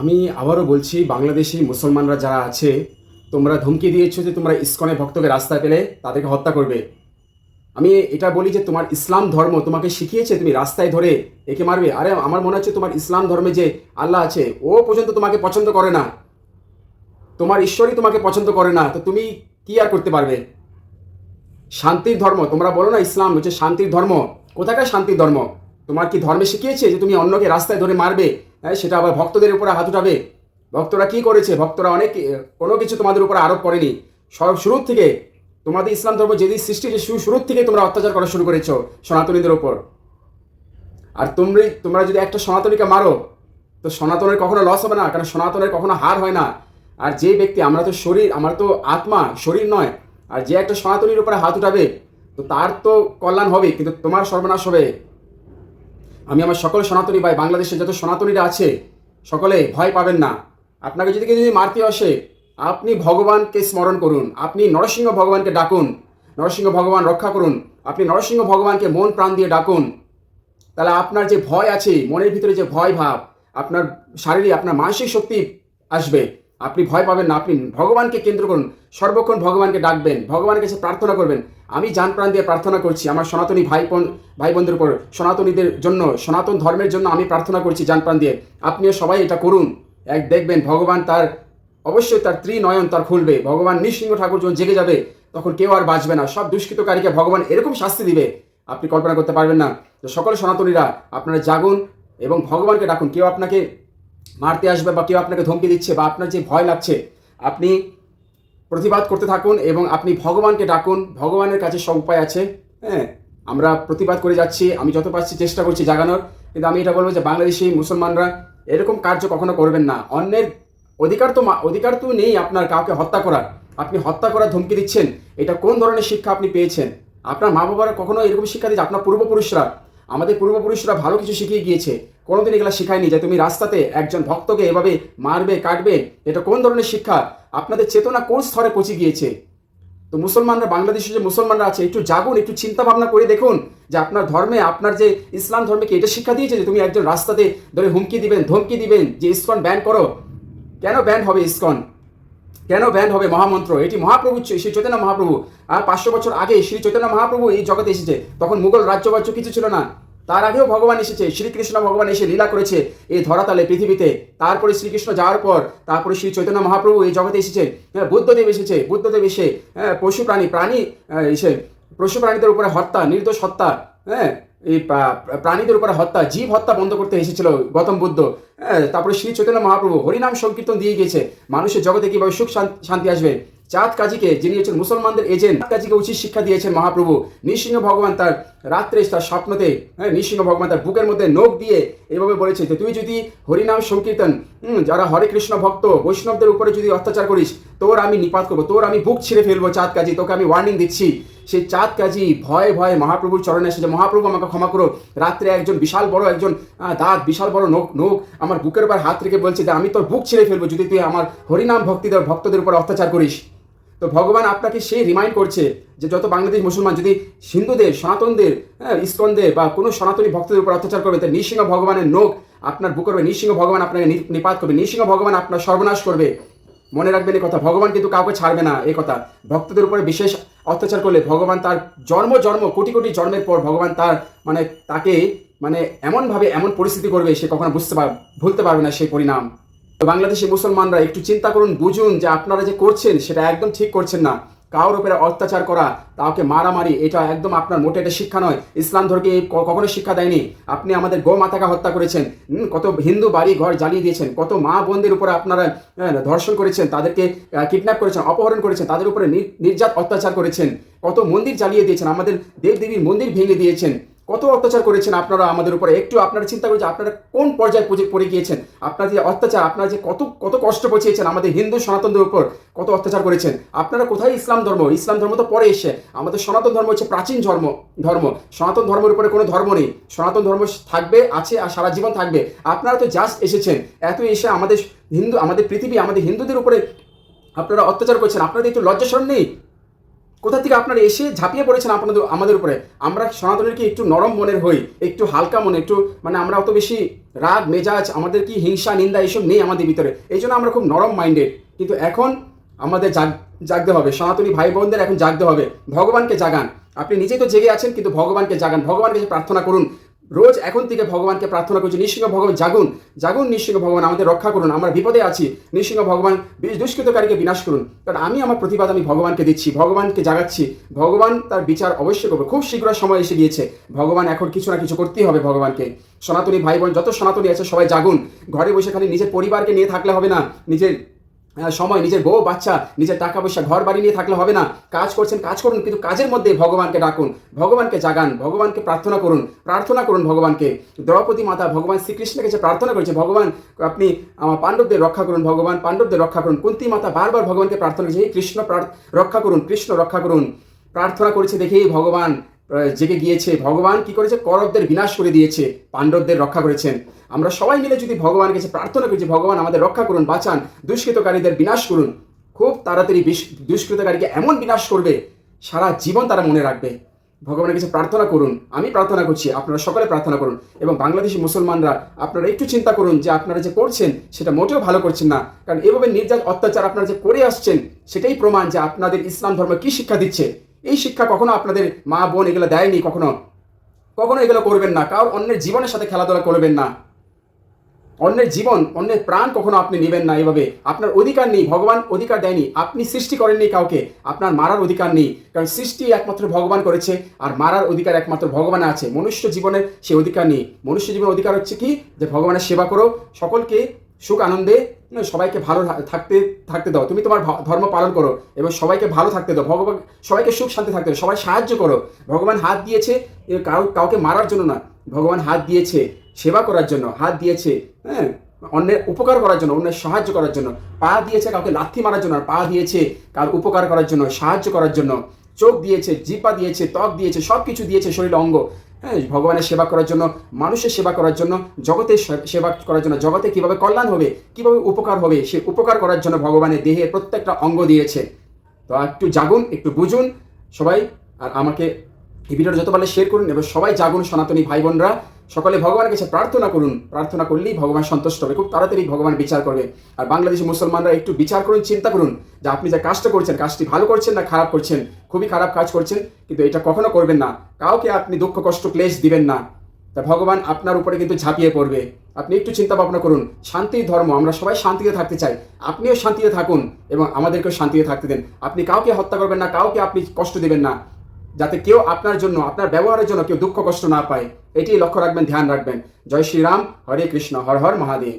আমি আবারও বলছি, বাংলাদেশি মুসলমানরা যারা আছে, তোমরা ধমকি দিয়েছ যে তোমরা ইসকনে ভক্তকে রাস্তায় পেলে, তাদেরকে হত্যা করবে। আমি এটা বলি যে তোমার ইসলাম ধর্ম তোমাকে শিখিয়েছে, তুমি রাস্তায় ধরে একে মারবে। আরে, আমার মনে হচ্ছে তোমার ইসলাম ধর্মে যে আল্লাহ আছে, ও পর্যন্ত তোমাকে পছন্দ করে না। তোমার ঈশ্বরই তোমাকে পছন্দ করে না, তো তুমি কি আর করতে পারবে? শান্তির ধর্ম, তোমরা বলো না ইসলাম হচ্ছে শান্তির ধর্ম। কোথাকার শান্তির ধর্ম? তোমার কি ধর্মে শিখিয়েছে যে তুমি অন্যকে রাস্তায় ধরে মারবে? সেটা আবার ভক্তদের উপরে হাত উঠাবে। ভক্তরা কি করেছে? ভক্তরা অনেক, কোনো কিছু তোমাদের উপর আরোপ করেনি। সব শুরুর থেকে তোমাদের ইসলাম ধর্ম যেদিন সৃষ্টি শুরু শুরুর থেকে তোমরা অত্যাচার করা শুরু করেছ সনাতনীদের উপর। আর তোমরা তোমরা যদি একটা সনাতনীকে মারো, তো সনাতনের কখনো লস হবে না, কারণ সনাতনের কখনো হার হয় না। আর যে ব্যক্তি, আমরা তো শরীর, আমার তো আত্মা, শরীর নয়। আর যে একটা সনাতনীর উপরে হাত উঠাবে, তো তার তো কল্যাণ হবে কিন্তু তোমার সর্বনাশ হবে। আমি আমার সকল সনাতনী ভাই বাংলাদেশের যত সনাতনীরা আছে, সকলে ভয় পাবেন না। আপনাকে যদি কেউ যদি মারতে আসে, আপনি ভগবানকে স্মরণ করুন, আপনি নরসিংহ ভগবানকে ডাকুন, নরসিংহ ভগবান রক্ষা করুন, আপনি নরসিংহ ভগবানকে মন প্রাণ দিয়ে ডাকুন। তাহলে আপনার যে ভয় আছে, মনের ভিতরে যে ভয় ভাব, আপনার শারীরিক, আপনার মানসিক শক্তি আসবে। আপনি ভয় পাবেন না, আপনি ভগবানকে কেন্দ্র করুন, সর্বক্ষণ ভগবানকে ডাকবেন, ভগবানের কাছে প্রার্থনা করবেন। আমি জান প্রাণ দিয়ে প্রার্থনা করছি, আমার সনাতনী ভাই ভাই বোনদের উপর, সনাতনীদের জন্য, সনাতন ধর্মের জন্য আমি প্রার্থনা করছি জান প্রাণ দিয়ে। আপনিও সবাই এটা করুন। এক দেখবেন ভগবান তার, অবশ্যই তার ত্রিনয়ন তার খুলবে, ভগবান নৃসিংহ ঠাকুর যখন জেগে যাবে, তখন কেউ আর বাঁচবে না, সব দুষ্কৃতকারীকে ভগবান এরকম শাস্তি দিবে। আপনি কল্পনা করতে পারবেন না তো সকল সনাতনীরা আপনারা জাগুন এবং ভগবানকে ডাকুন, কেউ আপনাকে মারতে আসবে বা কেউ আপনাকে ধমকি দিচ্ছে বা আপনার যে ভয় লাগছে, আপনি প্রতিবাদ করতে থাকুন এবং আপনি ভগবানকে ডাকুন। ভগবানের কাছে সব উপায় আছে। হ্যাঁ আমরা প্রতিবাদ করে যাচ্ছি, আমি যত পারছি চেষ্টা করছি জাগানোর, কিন্তু আমি এটা বলব যে বাংলাদেশি মুসলমানরা এরকম কার্য কখনো করবেন না। অন্যের অধিকার তো অধিকার তো নেই আপনার কাউকে হত্যা করার। আপনি হত্যা করার ধমকি দিচ্ছেন, এটা কোন ধরনের শিক্ষা আপনি পেয়েছেন? আপনার মা বাবারা কখনো এরকম শিক্ষা দিয়েছে? আপনার পূর্বপুরুষরা, আমাদের পূর্বপুরুষরা ভালো কিছু শিখিয়ে গিয়েছে। কোনোদিন এগুলো শেখায়নি যে তুমি রাস্তাতে একজন ভক্তকে এভাবে মারবে, কাটবে। এটা কোন ধরনের শিক্ষা? আপনাদের চেতনা কোন স্তরে পৌঁছে গিয়েছে? তো মুসলমানরা বাংলাদেশে যে মুসলমানরা আছে, একটু জাগুন, একটু চিন্তা ভাবনা করে দেখুন যে আপনার ধর্মে, আপনার যে ইসলাম ধর্মে কি এটা শিক্ষা দিয়েছে যে তুমি একজন রাস্তাতে ধরে হুমকি দিবেন, ধমকি দিবেন যে ইসকন ব্যান করো। কেন ব্যান হবে ইসকন? কেন ব্যান হবে মহামন্ত্র? এটি মহাপ্রভু শ্রী চৈতন্য মহাপ্রভু। আর পাঁচশো বছর আগে শ্রী চৈতন্য মহাপ্রভু এই জগতে এসেছে। তখন মুঘল রাজ্যবাজ্য কিছু ছিল না। তার আগেও ভগবান এসেছে, শ্রীকৃষ্ণ ভগবান এসে লীলা করেছে এই ধরাতালে পৃথিবীতে। তারপরে শ্রীকৃষ্ণ যাওয়ার পর, তারপরে শ্রী চৈতন্য মহাপ্রভু এই জগতে এসেছে হ্যাঁ বুদ্ধদেব এসেছে, বুদ্ধদেব এসে হ্যাঁ পশু প্রাণী প্রাণী এসে পশু প্রাণীদের উপরে হত্যা, নির্দোষ হত্যা হ্যাঁ এই প্রাণীদের উপরে হত্যা, জীব হত্যা বন্ধ করতে এসেছিল গৌতম বুদ্ধ হ্যাঁ তারপরে শ্রী চৈতন্য মহাপ্রভু হরিনাম সংকীর্তন দিয়ে গিয়েছে, মানুষের জগতে কীভাবে সুখ শান্তি আসবে। চাঁদ কাজীকে, যিনি হচ্ছেন মুসলমানদের এজেন্ট কাজীকে উচিত শিক্ষা দিয়েছেন মহাপ্রভু নৃসিংহ ভগবান তার রাত্রে তার স্বপ্নতে হ্যাঁ নৃসিংহ ভগবান তার বুকের মধ্যে নোখ দিয়ে এভাবে বলেছে যে তুই যদি হরিনাম সংকীর্তন যারা হরে কৃষ্ণ ভক্ত, বৈষ্ণবদের উপরে যদি অত্যাচার করিস, তোর আমি নিপাত করব, তোর আমি বুক ছিঁড়ে ফেলব চাঁদ কাজী, তোকে আমি ওয়ার্নিং দিচ্ছি। সেই চাঁদ কাজী ভয়ে ভয়ে মহাপ্রভুর চরণে এসেছে, মহাপ্রভু, আমাকে ক্ষমা করো। রাত্রে একজন বিশাল বড় একজন দাঁত, বিশাল বড় নোখ নোখ আমার বুকের উপর হাত রেখে বলছে যে, আমি তোর বুক ছিঁড়ে ফেলব যদি তুই আমার হরিনাম ভক্তিদের, ভক্তদের উপর অত্যাচার করিস। তো ভগবান আপনাকে সেই রিমাইন্ড করছে যে যত বাংলাদেশ মুসলমান যদি হিন্দুদের সনাতনদের হ্যাঁ, ইস্কনদের বা কোনো সনাতনী ভক্তদের উপর অত্যাচার করবে তো নৃসিংহ ভগবানের নোখ আপনার বুক করবে নৃসিংহ ভগবান আপনাকে নিপাত করবে নৃসিংহ ভগবান আপনার সর্বনাশ করবে। মনে রাখবেন এই কথা ভগবান কিন্তু কাউকে ছাড়বে না এই কথা। ভক্তদের উপরে বিশেষ অত্যাচার করলে ভগবান তার জন্ম জন্ম কোটি কোটি জন্মের পর ভগবান তার মানে তাকে মানে এমনভাবে এমন পরিস্থিতি করবে সে কখনো বুঝতে পার ভুলতে পারবে না সেই পরিণাম। বাংলাদেশি মুসলমানরা একটু চিন্তা করুন, বুঝুন যে আপনারা যে করছেন সেটা একদম ঠিক করছেন না। কারোর উপরে অত্যাচার করা, কাউকে মারামারি, এটা একদম আপনার মোটে এটা শিক্ষা নয়। ইসলাম ধর্মকে এই ক- কখনো শিক্ষা দেয়নি। আপনি আমাদের গো মাতাকে হত্যা করেছেন। কত হিন্দু বাড়ি ঘর জ্বালিয়ে দিয়েছেন। কত মা বোনদের উপরে আপনারা ধর্ষণ করেছেন, তাদেরকে কিডন্যাপ করেছেন, অপহরণ করেছেন, তাদের উপরে নির- নির্যাত অত্যাচার করেছেন। কত মন্দির জ্বালিয়ে দিয়েছেন, আমাদের দেবদেবীর মন্দির ভেঙে দিয়েছেন। কত অত্যাচার করেছেন আপনারা আমাদের উপরে? একটু আপনারা চিন্তা করে যে আপনারা কোন পর্যায়ে পড়ে গিয়েছেন? আপনার যে অত্যাচার, আপনারা যে কত কত কষ্ট পৌঁছিয়েছেন আমাদের হিন্দু সনাতনদের উপর, কত অত্যাচার করেছেন? আপনারা কোথায় ইসলাম ধর্ম? ইসলাম ধর্ম তো পরে এসে আমাদের সনাতন ধর্ম হচ্ছে প্রাচীন ধর্ম ধর্ম। সনাতন ধর্মের উপরে কোনো ধর্ম নেই। সনাতন ধর্ম থাকবে, আছে আর সারা জীবন থাকবে। আপনারা তো জাস্ট এসেছেন। এত এসে আমাদের হিন্দু, আমাদের পৃথিবী, আমাদের হিন্দুদের উপরে আপনারা অত্যাচার করছেন। আপনাদের একটু লজ্জা নেই। কোথা থেকে আপনারা এসে ঝাঁপিয়ে পড়েছেন আপনাদের, আমাদের উপরে? আমরা সনাতনের কি একটু নরম মনের হই? একটু হালকা মনে, একটু মানে আমরা অত বেশি রাগ, মেজাজ, আমাদের কি হিংসা, নিন্দা এইসব নেই আমাদের ভিতরে। এই জন্য আমরা খুব নরম মাইন্ডেড কিন্তু এখন আমাদের জাগ, জাগতে হবে। সনাতনী ভাই বোনদের এখন জাগতে হবে। ভগবানকে জাগান। আপনি নিজেই তো জেগে আছেন, কিন্তু ভগবানকে জাগান। ভগবানকে প্রার্থনা করুন রোজ এখন থেকে ভগবানকে প্রার্থনা করছি নৃসিংহ ভগবান, জাগুন জাগুন নৃসিংহ ভগবান আমাদের রক্ষা করুন, আমরা বিপদে আছি নৃসিংহ ভগবান দুষ্কৃতকারীকে বিনাশ করুন। কারণ আমি আমার প্রতিবাদ আমি ভগবানকে দিচ্ছি, ভগবানকে জাগাচ্ছি, ভগবান তার বিচার অবশ্যই করবে। খুব শীঘ্র সময় এসে গিয়েছে, ভগবান এখন কিছু না কিছু করতেই হবে ভগবানকে। সনাতনী ভাই বোন, যত সনাতনী আছে সবাই জাগুন, ঘরে বসে খালি নিজের পরিবারকে নিয়ে থাকলে হবে না, নিজের সময়, নিজের বউ, বাচ্চা, নিজের টাকা পয়সা ঘর বাড়ি নিয়ে থাকলে হবে না। কাজ করছেন, কাজ করুন, কিন্তু কাজের মধ্যে ভগবানকে ডাকুন, ভগবানকে জাগান, ভগবানকে প্রার্থনা করুন প্রার্থনা করুন ভগবানকে। দ্রৌপদী মাতা ভগবান শ্রীকৃষ্ণের কাছে প্রার্থনা করেছে, ভগবান, আপনি আমার পাণ্ডবদের রক্ষা করুন, ভগবান পাণ্ডবদের রক্ষা করুন। কুন্তি মাতা বারবার ভগবানকে প্রার্থনা করেছে কৃষ্ণ রক্ষা করুন, কৃষ্ণ, রক্ষা করুন। প্রার্থনা করেছে দেখেই ভগবান জেগে গিয়েছে। ভগবান কি করেছে? করবদের বিনাশ করে দিয়েছে, পাণ্ডবদের রক্ষা করেছেন। আমরা সবাই মিলে যদি ভগবানের কাছে প্রার্থনা করি যে, ভগবান, আমাদের রক্ষা করুন, বাঁচান, দুষ্কৃতকারীদের বিনাশ করুন। খুব তাড়াতাড়ি দুষ্কৃতকারীকে এমন বিনাশ করবে, সারা জীবন তারা মনে রাখবে। ভগবানের কাছে প্রার্থনা করুন। আমি প্রার্থনা করছি, আপনারা সকলে প্রার্থনা করুন। এবং বাংলাদেশি মুসলমানরা, আপনারা একটু চিন্তা করুন যে, আপনারা যে করছেন, সেটা মোটেও ভালো করছেন না। কারণ এভাবে নির্যাত অত্যাচার আপনারা যে করে আসছেন, সেটাই প্রমাণ যে, আপনাদের ইসলাম ধর্ম কি শিক্ষা দিচ্ছে। এই শিক্ষা কখনো আপনাদের মা বোন এগুলো দেয়নি কখনো? কখনো এগুলো করবেন না। কারোর অন্যের জীবনের সাথে খেলাধুলা করবেন না। অন্যের জীবন, অন্যের প্রাণ কখনো আপনি নেবেন না এভাবে। আপনার অধিকার নেই, ভগবান অধিকার দেয়নি। আপনি সৃষ্টি করেননি কাউকে, আপনার মারার অধিকার নেই। কারণ সৃষ্টি একমাত্র ভগবান করেছে, আর মারার অধিকার একমাত্র ভগবান আছে। মনুষ্য জীবনের সে অধিকার নেই। মনুষ্য জীবনের অধিকার হচ্ছে কি? যে ভগবানের সেবা করো। সকলকে সুখ আনন্দে সবাইকে ভালো থাকতে থাকতে দাও। তুমি তোমার ধর্ম পালন করো এবং সবাইকে ভালো থাকতে দাও। ভগবান, সবাইকে সুখ শান্তি থাকতে দাও। সবাই সাহায্য করো। ভগবান হাত দিয়েছে কাউ কাউকে মারার জন্য না। ভগবান হাত দিয়েছে সেবা করার জন্য, হাত দিয়েছে হ্যাঁ অন্যের উপকার করার জন্য, অন্যের সাহায্য করার জন্য। পা দিয়েছে কাউকে লাথি মারার জন্য পা দিয়েছে কার উপকার করার জন্য, সাহায্য করার জন্য। চোখ দিয়েছে জিপা দিয়েছে, ত্বক দিয়েছে সব কিছু দিয়েছে শরীর অঙ্গ। হ্যাঁ ভগবানের সেবা করার জন্য, মানুষের সেবা করার জন্য জগতে সেবা করার জন্য, জগতে কীভাবে কল্যাণ হবে, কীভাবে উপকার হবে, সে উপকার করার জন্য ভগবানের দেহে প্রত্যেকটা অঙ্গ দিয়েছে। তো একটু জাগুন, একটু বুঝুন সবাই, আর আমাকে এই ভিডিওটা যত পারলে শেয়ার করুন এবং সবাই জাগুন সনাতনী ভাই বোনরা সকলে ভগবানের কাছে প্রার্থনা করুন। প্রার্থনা করলেই ভগবান সন্তুষ্ট হবে। খুব তাড়াতাড়ি ভগবান বিচার করবে। আর বাংলাদেশি মুসলমানরা একটু বিচার করুন, চিন্তা করুন যে আপনি যে কাজটা করছেন, কাজটি ভালো করছেন না খারাপ করছেন, খুবই খারাপ কাজ করছেন, কিন্তু এটা কখনো করবেন না। কাউকে আপনি দুঃখ, কষ্ট, ক্লেশ দিবেন না। তা ভগবান আপনার উপরে কিন্তু ঝাঁপিয়ে পড়বে। আপনি একটু চিন্তা ভাবনা করুন। শান্তির ধর্ম, আমরা সবাই শান্তিতে থাকতে চাই। আপনিও শান্তিতে থাকুন এবং আমাদেরকেও শান্তিতে থাকতে দেন। আপনি কাউকে হত্যা করবেন না, কাউকে আপনি কষ্ট দেবেন না। যাতে কেউ আপনার জন্য, আপনার ব্যবহারের জন্য কেউ দুঃখ কষ্ট না পায়। এটি লক্ষ্য রাখবেন, ধ্যান রাখবেন। জয় শ্রীরাম, হরে কৃষ্ণ, হর হর মহাদেব।